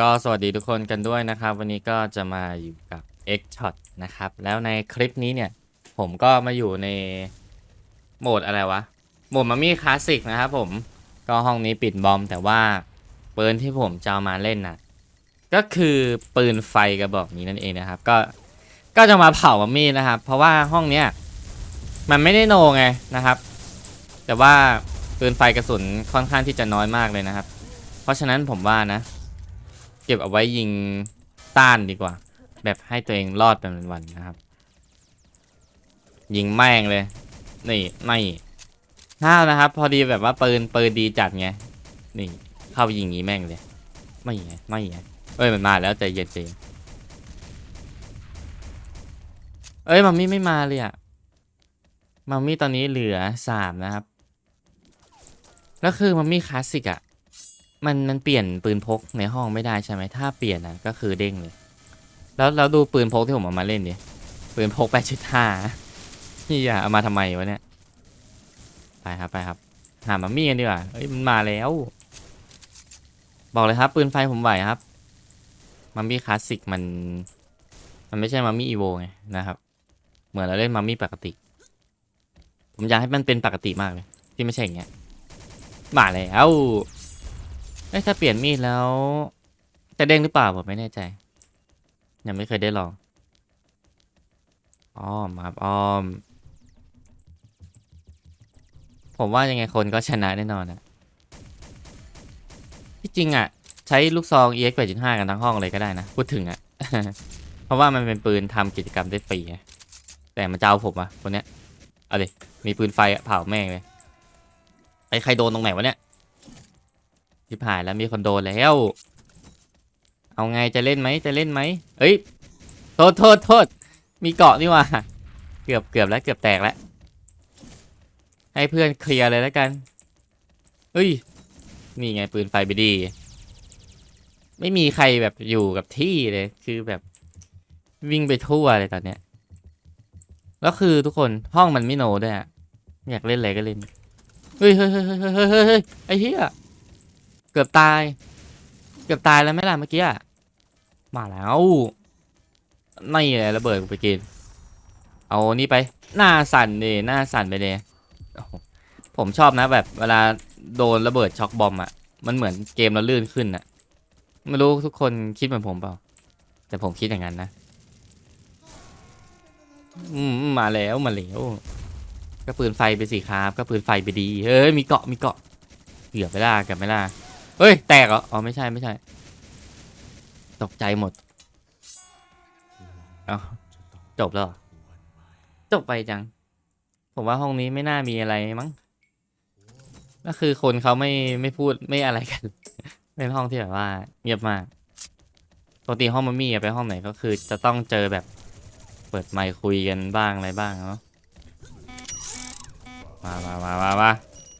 ก็สวัสดีทุกคนกันด้วยนะครับ วันนี้ก็จะมาอยู่กับ X Shot นะครับ แล้วในคลิปนี้เนี่ย ผมก็มาอยู่ในโหมดอะไรวะ โหมดมามี่คลาสสิกนะครับผมก็ห้องนี้ปิดบอมแต่ว่าปืนที่ผมจะามาเล่นน่ะก็คือปืนไฟกระบอกนี้นั่นเองนะครับ ก็ก็จะมาเผามามี่นะครับ เพราะว่าห้องเนี้ยมันไม่ได้โนไงนะครับ แต่ว่าปืนไฟกระสุนค่อนข้างที่จะน้อยมากเลยนะครับ เพราะฉะนั้นผมว่านะ เก็บเอาไว้ยิงต้านดีกว่า แบบให้ตัวเองรอดเป็นวันๆนะครับ ยิงแม่งเลย นี่ไม่ห้าวนะครับ พอดีแบบว่าปืนปืนดีจัดไงนี่ เข้าไปยิงงี้แม่งเลย ไม่ไงไม่ไงเอ้ยมันมาแล้วใจเย็นใจเย็นเอ้ยมัมมี่ไม่มาเลยอะมัมมี่ตอนนี้เหลือสามนะครับ แล้วคือมัมมี่คลาสสิกอะ มันมันเปลี่ยนปืนพกในห้องไม่ได้ใช่ไหมถ้าเปลี่ยนนะก็คือเด้งเลย แล้วแล้วดูปืนพกที่ผมเอามาเล่นดิปืนพกแปดจุดห้านี่อย่าเอามาทำไมวะเนี่ยไปครับไปครับ หามัมมี่กันดีกว่าเอ้ยมันมาแล้ว บอกเลยครับ ปืนไฟผมไหวครับมัมมี่คลาสสิกมัน มันไม่ใช่มัมมี่อีโวไงนะครับ เหมือนเราเล่นมัมมี่ปกติ ผมอยากให้มันเป็นปกติมากเลย ที่ไม่ใช่อย่างเงี้ยมาแล้ว อ้ยถ้าเปลี่ยนมีดแล้ว จะเด้งหรือเปล่าผมไม่แน่ใจ ยังไม่เคยได้ลองอ้อมครับอ้อม ผมว่ายังไงคนก็ชนะแน่นอนนะที่จริงอะ ใช้ลูกซอง EX 8.5 กันทั้งห้องเลยก็ได้นะ พูดถึงอะ เพราะว่ามันเป็นปืนทำกิจกรรมได้ฟรีไงแต่มันจะเอาผมอะคนเนี้ยเอาดิมีปืนไฟเผาแม่งเลยไอ้ใครโดนตรงไหนวะเนี่ย ชิบหายแล้วมีคนโดนแล้ว เอาไงจะเล่นไหมจะเล่นไหมเอ้ยโทษโทษโทษมีเกาะนี่ว่าเกือบเกือบแล้วเกือบแตกแล้วให้เพื่อนเคลียร์เลยแล้วกันเอ้ยนี่ไงปืนไฟไปดี ไม่มีใครแบบอยู่กับที่เลยคือแบบวิ่งไปทั่วเลยตอนเนี้ยแล้วคือทุกคนห้องมันไม่โนด้วยอะอยากเล่นอะไรก็เล่นเฮ้ยเฮ้ยเฮ้ยเฮ้ยเฮ้ยเฮ้ยเฮ้ยไอ้เหี้ย เกือบตาย เกือบตายแล้วไหมล่ะเมื่อกี้อะมาแล้วไม่เลยระเบิดกูไปกิน เอานี่ไป หน้าสั่นเลยหน้าสั่นไปเลยผมชอบนะแบบเวลาโดนระเบิดช็อกบอมอะมันเหมือนเกมเราลื่นขึ้นอะไม่รู้ทุกคนคิดเหมือนผมเปล่า แต่ผมคิดอย่างนั้นนะ อืมมาแล้วมาแล้วก็ปืนไฟไปสิครับ ก็ปืนไฟไปดี เฮ้ยมีเกาะมีเกาะเกือบไม่ได้เกือบไม่ได้ เฮ้ย แตกเหรอ อ๋อ ไม่ใช่ไม่ใช่ ตกใจหมด เอาจบแล้วจบไปจัง ผมว่าห้องนี้ไม่น่ามีอะไรมั้ง ก็คือคนเขาไม่ไม่พูดไม่อะไรกัน เป็นห้องที่แบบว่า เงียบมาก ปกติห้องมันมีอะไปห้องไหนก็คือ จะต้องเจอแบบ เปิดไมค์คุยกันบ้างอะไรบ้างเนาะ มามามามามา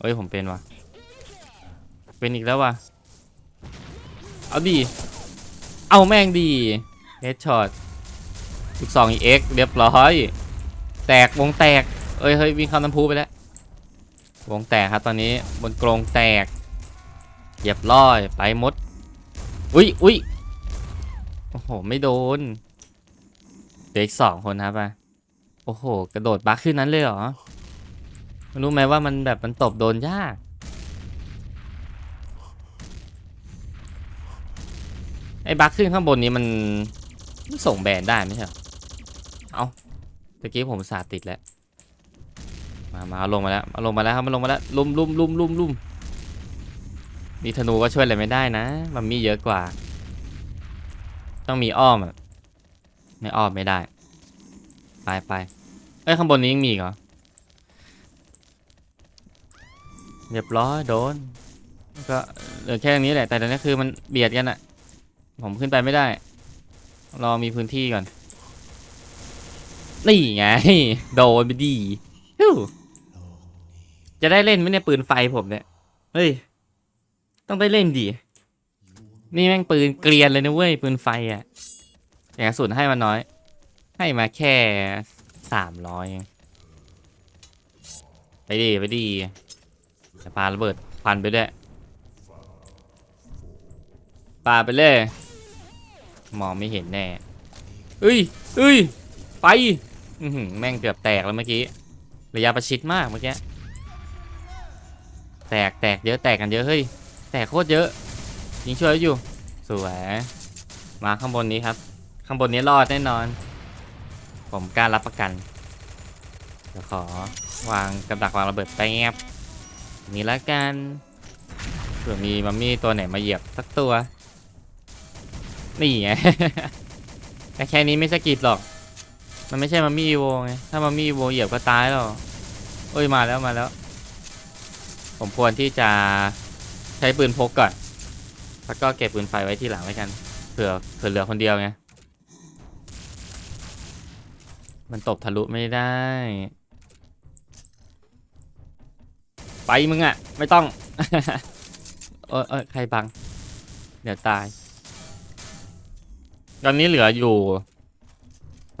เฮ้ยผมเป็นวะ เป็นอีกแล้ววะเอาดี เอาแม่งดีเฮดช็อตลูกสองอีเอ็กเรียบร้อย แตกวงแตก เอ้ยเฮ้ยวิ่งเข้าน้ำพุไปแล้ว วงแตกครับตอนนี้บนกรงแตกเรียบร้อยไปมด อุ้ยอุ้ยโอ้โห ไม่โดน เด็กสองคนครับอะโอ้โห กระโดดบักขึ้นนั้นเลยเหรอ รู้ไหมว่ามันแบบมันตบโดนยาก ไอ้ บัคขึ้นข้างบนนี้มันมันส่งแบนได้ไม่ใช่เหรอเอาตะกี้ผมสาดติดแล้ว มามาเอาลงมาแล้วเอาลงมาแล้วครับมาลงมาแล้วลุมลุมลุมลุมลุมมีธนูก็ช่วยอะไรไม่ได้นะ มันมีเยอะกว่า ต้องมีอ้อมอะไม่อ้อมไม่ได้ ไปไปเอ้ยข้างบนนี้ยังมีอีกเหรอเรียบร้อยโดน ก็เหลือแค่นี้แหละ แต่ตอนนี้คือมันเบียดกันอะ ผมขึ้นไปไม่ได้ รอมีพื้นที่ก่อน นี่ไง โดนไปดี จะได้เล่นไหมเนี่ยปืนไฟผมเนี่ย เฮ้ย ต้องได้เล่นดี นี่แม่งปืนเกรียนเลยนะเว้ย ปืนไฟอะ่ะแต่กระสุนให้มาน้อย ให้มาแค่สามร้อยไปดีไปดีแต่ปาระเบิดพันไปด้วย ปาไปเลยมองไม่เห็นแน่เอ้ยเอ้ยไปอือหือแม่งเกือบแตกแล้วเมื่อกี้ระยะประชิดมากเมื่อกี้แตกแตกเยอะแตกกันเยอะเฮ้ยแตกโคตรเยอะยิงช่วยอยู่สวยมาข้างบนนี้ครับ ข้างบนนี้รอดแน่นอน ผมกล้ารับประกันเดี๋ยวขอวางกับดักวางระเบิดแป๊บนี่ละกันเผื่อมีมัมมี่ตัวไหนมาเหยียบสักตัว นี่ไง แต่แค่นี้ไม่สกิดหรอก มันไม่ใช่มัมมี่อีโวไง ถ้ามัมมี่อีโวเหยียบก็ตายหรอกเอ้ยมาแล้วมาแล้ว ผมควรที่จะใช้ปืนพกก่อน แล้วก็เก็บปืนไฟไว้ที่หลังไว้กัน เผื่อเผื่อเหลือคนเดียวไง มันตบทะลุไม่ได้ ไปมึงอะไม่ต้อง เออเออใครบัง เดี๋ยวตาย ตอนนี้เหลืออยู่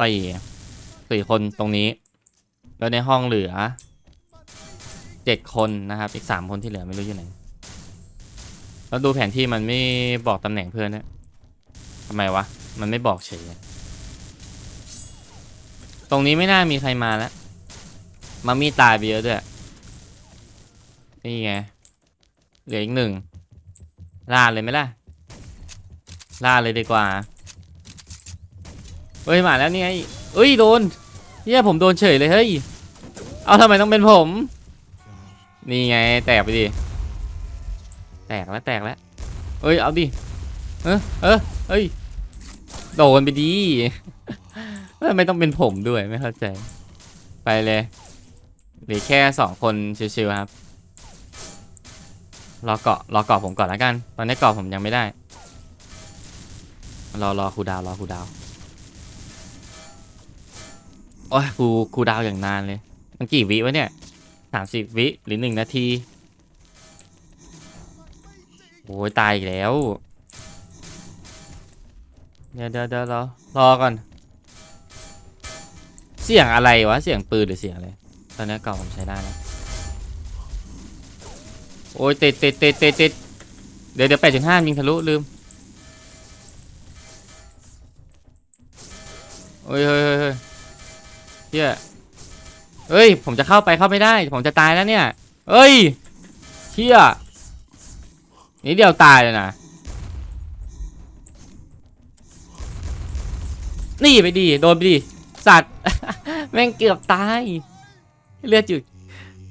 สี่สี่คนตรงนี้ แล้วในห้องเหลือเจ็ดคนนะครับ อีกสามคนที่เหลือไม่รู้อยู่ไหน แล้วดูแผนที่มันไม่บอกตำแหน่งเพื่อนนะทำไมวะ มันไม่บอกเฉย ตรงนี้ไม่น่ามีใครมาแล้วมามีตายไปเยอะด้วย นี่ไง เหลืออีกหนึ่งล่าเลยไหมล่ะล่าเลยดีกว่า เฮ้ยมาแล้วนี่ไงเอ้ยโดนเฮียผมโดนเฉยเลยเฮ้ย เอาทำไมต้องเป็นผม นี่ไงแตกไปดิ แตกแล้วแตกแล้วเอ้ยเอาดิ เออเออเอ้ย โดนไปดีทำไมต้องเป็นผมด้วยไม่เข้าใจ ไปเลยหลือแค่สองคนชิวๆครับ รอเกาะรอเกาะผมก่อนแล้วกัน ตอนนี้เกาะผมยังไม่ได้ รอรอคูดาวรอคูดาว โอ้ยครูครูดาวอย่างนานเลย มันกี่วิวะเนี่ยสามสิบวิหรือหนึ่งนาทีโอ้ยตายอีกแล้ว เดี๋ยวเดี๋ยวเดี๋ยวรอรอก่อน เสียงอะไรวะ เสียงปืนหรือเสียงอะไร ตอนนี้เก่าผมใช้ได้แล้ว โอ้ยติดติดติดติดติดเดี๋ยวเดี๋ยวแปดจุดห้ายิงทะลุลืม โอ้ยเฮ้ยเฮ้ย เฮ้ยเฮียเฮ้ย ผมจะเข้าไปเข้าไม่ได้ ผมจะตายแล้วเนี่ยเฮ้ยเฮียนี่เดียวตายเลยนะ นี่ไปดีโดนไปดีสัตว์ แม่งเกือบตาย เลือดอยู่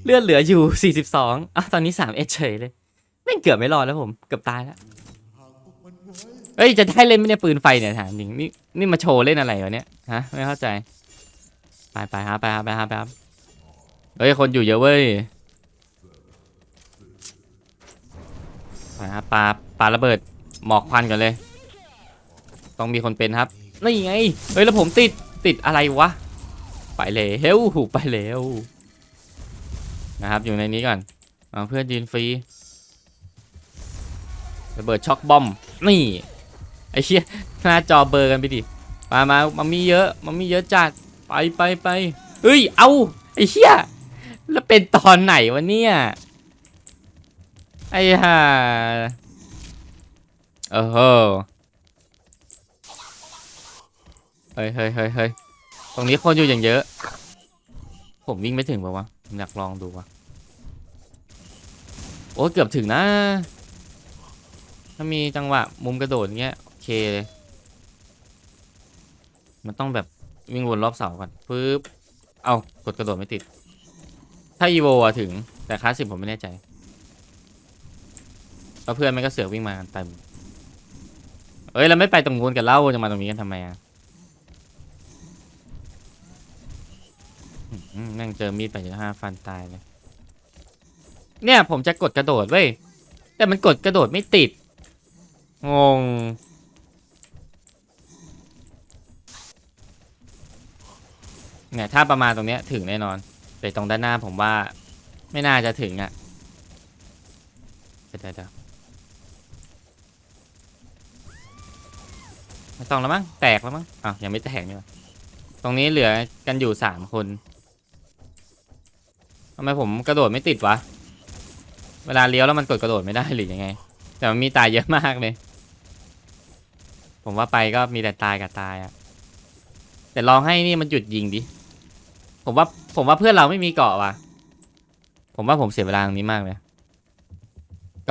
เลือดเหลืออยู่ 42อะตอนนี้3เอเฉยเลย แม่งเกือบไม่รอดแล้วผม เกือบตายแล้ว เฮ้ย จะได้เล่นไมเนี่ยปืนไฟเนี่ยถามจริง นี่นี่มาโชว์เล่นอะไรวะเนี่ย ฮะ ไม่เข้าใจ ไปไปฮะไปฮะไปฮะไปฮะเฮ้ยคนอยู่เยอะเว้ยไปฮะปาปาระเบิดหมอกควันกันเลย ต้องมีคนเป็นครับนี่ไงเฮ้ยแล้วผมติดติดอะไรวะไปแล้วไปแล้วนะครับอยู่ในนี้ก่อนเอาเพื่อนยืนฟรีระเบิดช็อกบอมนี่ไอ้เชี่ยหน้าจอเบอร์กันไปดิมามามันมีเยอะมันมีเยอะจัด ไปไปไปเฮ้ย เอาไอ้เชี่ยแล้วเป็นตอนไหนวะเนี่ย ไอ้ห่าเออเฮ้อเฮ้ยเฮ้ยเฮ้ยเฮ้ยตรงนี้คนอยู่อย่างเยอะ ผมวิ่งไม่ถึงป่าวะผมอยากลองดูวะโอ้เกือบถึงนะ ถ้ามีจังหวะมุมกระโดดเงี้ย โอเคเลยมันต้องแบบ วิ่งวนรอบเสาก่อนปึ๊บ เอากดกระโดดไม่ติด ถ้าอีโวอะถึง แต่คลาสสิกผมไม่แน่ใจแล้วเพื่อนมันก็เสือกวิ่งมากันเต็มเอ้ยเราไม่ไปตรงนู้นกันเล่าจะมาตรงนี้กันทำไมอะอืมแม่งเจอมีดไปห้าฟันตายเลย เนี่ยผมจะกดกระโดดเว้ย แต่มันกดกระโดดไม่ติด งง เนี่ยถ้าประมาณตรงเนี้ยถึงแน่นอน แต่ตรงด้านหน้าผมว่าไม่น่าจะถึงอะ่ะเดี๋ยวเดี๋ยวไม่ต้องแล้วมั้งแตกแล้วมั้งอ้าวยังไม่แตกนี่หว่าตรงนี้เหลือกันอยู่สามคนทำไมผมกระโดดไม่ติดวะเวลาเลี้ยวแล้วมันกดกระโดดไม่ได้หรือยังไง แต่มันมีตายเยอะมากเลย ผมว่าไปก็มีแต่ตายกับตายอะแต่ลองให้นี่มันหยุดยิงดิ ผมว่าผมว่าเพื่อนเราไม่มีเกาะว่ะ ผมว่าผมเสียเวลาตรงนี้มากเลย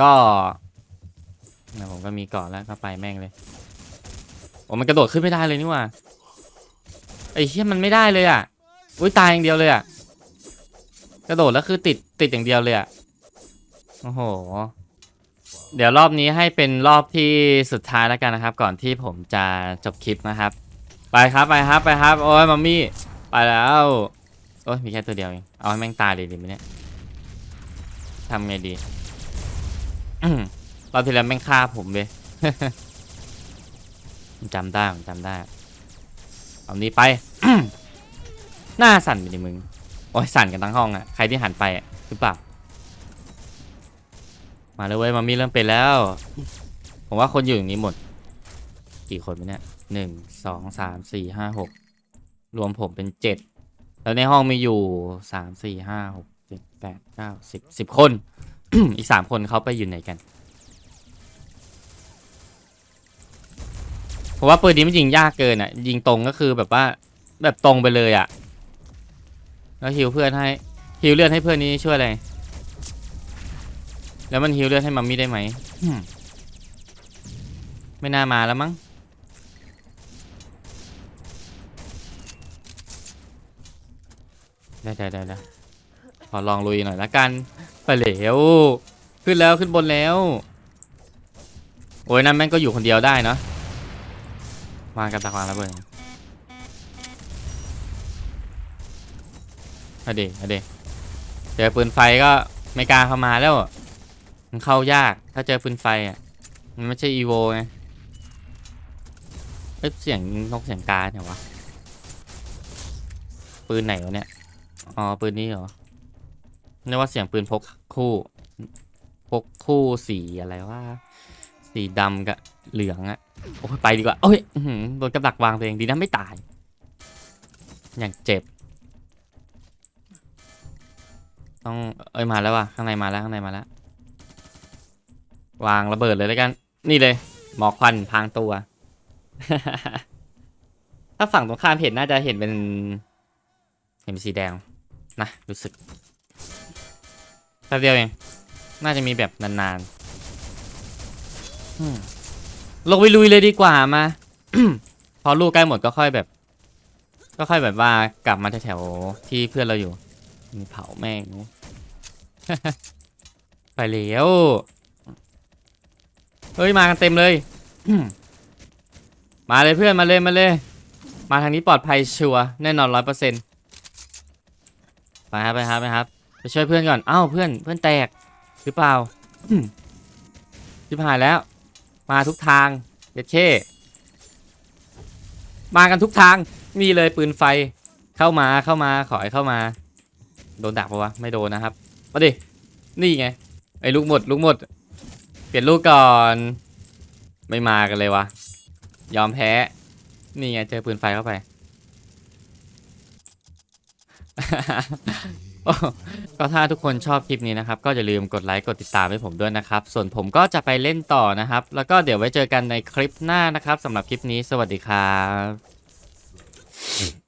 ก็นะผมก็มีเกาะแล้วก็ไปแม่งเลยโอ้มันกระโดดขึ้นไม่ได้เลยนี่ว่าไอ้เหี้ยมันไม่ได้เลยอะ อุ้ยตายอย่างเดียวเลยอะ กระโดดแล้วคือติดติดอย่างเดียวเลยอะ โอ้โห เดี๋ยวรอบนี้ให้เป็นรอบที่สุดท้ายแล้วกันนะครับ ก่อนที่ผมจะจบคลิปนะครับ ไปครับไปครับไปครับ โอ้ยมัมมี่ ไปแล้ว โอ้ยมีแค่ตัวเดียวเอง เอาให้แม่งตายเลยดีไหมเนี่ยทำไงดีอืมรอบที่แล้วแม่งฆ่าผมเลยจำได้จำได้ เอานี้ไปหน้าสั่นไปดิมึง โอ้ยสั่นกันทั้งห้องอะใครที่หันไปอะหรือเปล่า มาเลยเว้ยมามีเริ่มเป็นแล้ว ผมว่าคนอยู่อย่างนี้หมด กี่คนวะเนี่ยหนึ่งสองสามสี่ห้าหกรวมผมเป็นเจ็ด แล้วในห้องมีอยู่สามสี่ห้าหกเจ็ดแปดเก้าสิบสิบคน อีกสามคนเขาไปอยู่ไหนกันผมว่าปืนนี้มันยิงยากเกินอะ ยิงตรงก็คือแบบว่าแบบตรงไปเลยอะ แล้วฮิวเพื่อนให้ฮิวเลือดให้เพื่อนนี้ช่วยอะไร แล้วมันฮิวเลือดให้มัมมี่ได้ไหมอืมไม่น่ามาแล้วมั้ง ได้ได้ได้ขอลองลุยหน่อยละกัน ไปเหลวขึ้นแล้วขึ้นบนแล้ว โอ้ยนั่นแม่งก็อยู่คนเดียวได้เนาะวากับตะควางระเบิดเอาเดอเดเจอปืนไฟก็ไม่กล้าเข้ามาแล้วมันเข้ายากถ้าเจอปืนไฟอะมันไม่ใช่อีโวไงเอ้ยเสียงนกเสียงกาเนี่ยวะปืนไหนวะเนี่ย อ๋อ ปืนนี้เหรอนึกว่าเสียงปืนพกคู่พกคู่สีอะไรว่า สีดำกับเหลืองอะโอ้ยไปดีกว่าโอ้ยโดนกับดักวางตัวเองดีนะไม่ตาย อย่างเจ็บ ต้องเอ้ยมาแล้วว่ะข้างในมาแล้วข้างในมาแล้ว วางระเบิดเลยแล้วกัน นี่เลย หมอกควันพางตัว ถ้าฝั่งตรงข้ามเห็นน่าจะเห็นเป็น เห็นเป็นสีแดง นะ รู้สึกแป๊บเดียวเอง น่าจะมีแบบนานๆลงไปลุยเลยดีกว่ามา พอลูกใกล้หมดก็ค่อยแบบ ก็ค่อยแบบว่ากลับมาแถวๆที่เพื่อนเราอยู่ มีเผาแม่ง ไปแล้วเฮ้ยมากันเต็มเลย มาเลยเพื่อนมาเลยมาเลย มาทางนี้ปลอดภัยชัวร์แน่นอนร้อยเปอร์เซ็นต์ ไปครับไปครับไปครับไปช่วยเพื่อนก่อนเอ้าเพื่อนเพื่อนแตกหรือเปล่าชิบหายแล้ว มาทุกทางเด็ดเช่ มากันทุกทางนี่เลยปืนไฟเข้ามาเข้ามาขอให้เข้ามา โดนดักปะวะไม่โดนนะครับมาดินี่ไงไอ้ลูกหมดลูกหมด เปลี่ยนลูกก่อนไม่มากันเลยวะยอมแพ้ นี่ไงเจอปืนไฟเข้าไป ก็ถ้าทุกคนชอบคลิปนี้นะครับ ก็อย่าลืมกดไลค์กดติดตามให้ผมด้วยนะครับ ส่วนผมก็จะไปเล่นต่อนะครับ แล้วก็เดี๋ยวไว้เจอกันในคลิปหน้านะครับสำหรับคลิปนี้ สวัสดีครับ